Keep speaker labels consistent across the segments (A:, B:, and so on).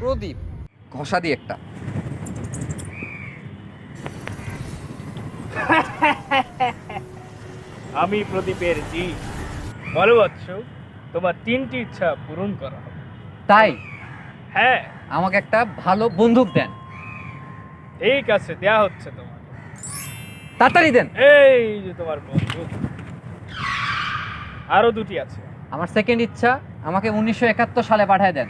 A: প্রদীপ। ঘষা দিয়ে একটা।
B: আমি প্রদীপের জি। বলো বৎস তোমার তিনটি ইচ্ছা পূরণ করা হবে।
A: তাই?
B: হ্যাঁ।
A: আমাকে একটা ভালো বন্দুক দেন।
B: ঠিক আছে দেয়া হচ্ছে তোমার।
A: তাড়াতাড়ি দেন।
B: এই যে তোমার বন্ধু আরও দুটি আছে।
A: আমার সেকেন্ড ইচ্ছা আমাকে উনিশশো একাত্তর সালে পাঠায় দেন।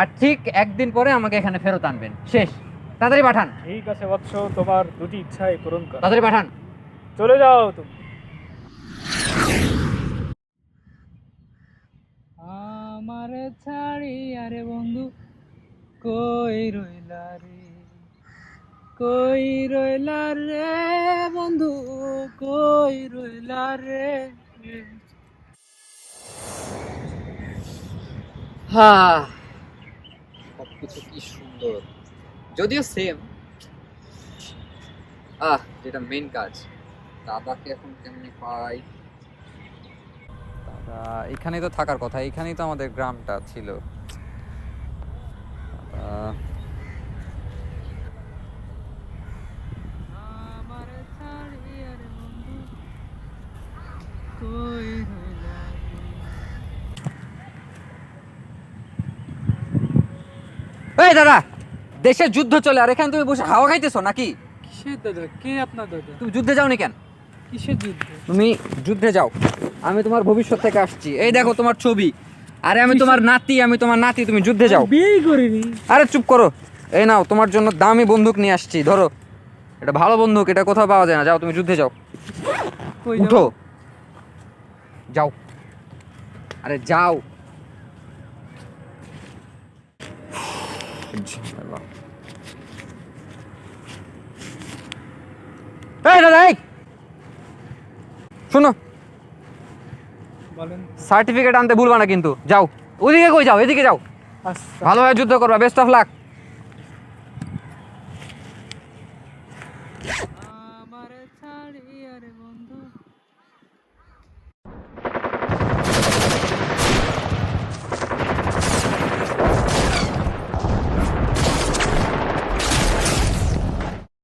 A: আর ঠিক একদিন পরে আমাকে এখানে ফেরত আনবেন। শেষ। তাড়াতাড়ি পাঠান।
B: ঠিক আছে বৎস তোমার দুটি ইচ্ছাই পূরণ কর।
A: তাড়াতাড়ি পাঠান।
B: চলে যাও তুমি। আমার ছাড়ি আরে বন্ধু কই রইলা রে? কই রইলা রে বন্ধু কই রইলা রে?
A: হ্যাঁ সবকিছু কি সুন্দর। যদিও সেম আহ, যেটা মেন কাজ, দাদাকে এখন কেমনি পাই? দাদা, এখানেই তো থাকার কথা, এখানেই তো আমাদের গ্রামটা ছিল দাদা
B: আমার ছাড়ি আরে বন্ধু কই রইলা
A: এই দাদা দেশের যুদ্ধ চলে আর এখানে তুমি বসে হাওয়া খাইতেছো নাকি?
B: কিসের দাদা? কে আপনার দাদা?
A: তুমি যুদ্ধে যাওনি কেন?
B: কিসের যুদ্ধ?
A: তুমি যুদ্ধে যাও। আমি তোমার ভবিষ্যৎ থেকে আসছি। এই দেখো তোমার ছবি। আরে আমি তোমার নাতি আমি তোমার নাতি তুমি যুদ্ধে যাও।
B: বিয়েই করিনি।
A: আরে চুপ করো। এই নাও তোমার জন্য দামি বন্দুক নিয়ে আসছি ধরো। এটা ভালো বন্দুক এটা কোথাও পাওয়া যায় না। যাও তুমি যুদ্ধে যাও? উঠো। যাও। আরে যাও। ইনশাআল্লাহ এই দাদা এই। শোনো। সার্টিফিকেট আনতে ভুলবা না কিন্তু। যাও। ওদিকে কই যাও? এদিকে যাও।
B: আচ্ছা।
A: ভালোভাবে যুদ্ধ করবা। বেস্ট অফ লাক আমার ছাড়ি আর বন্ধু।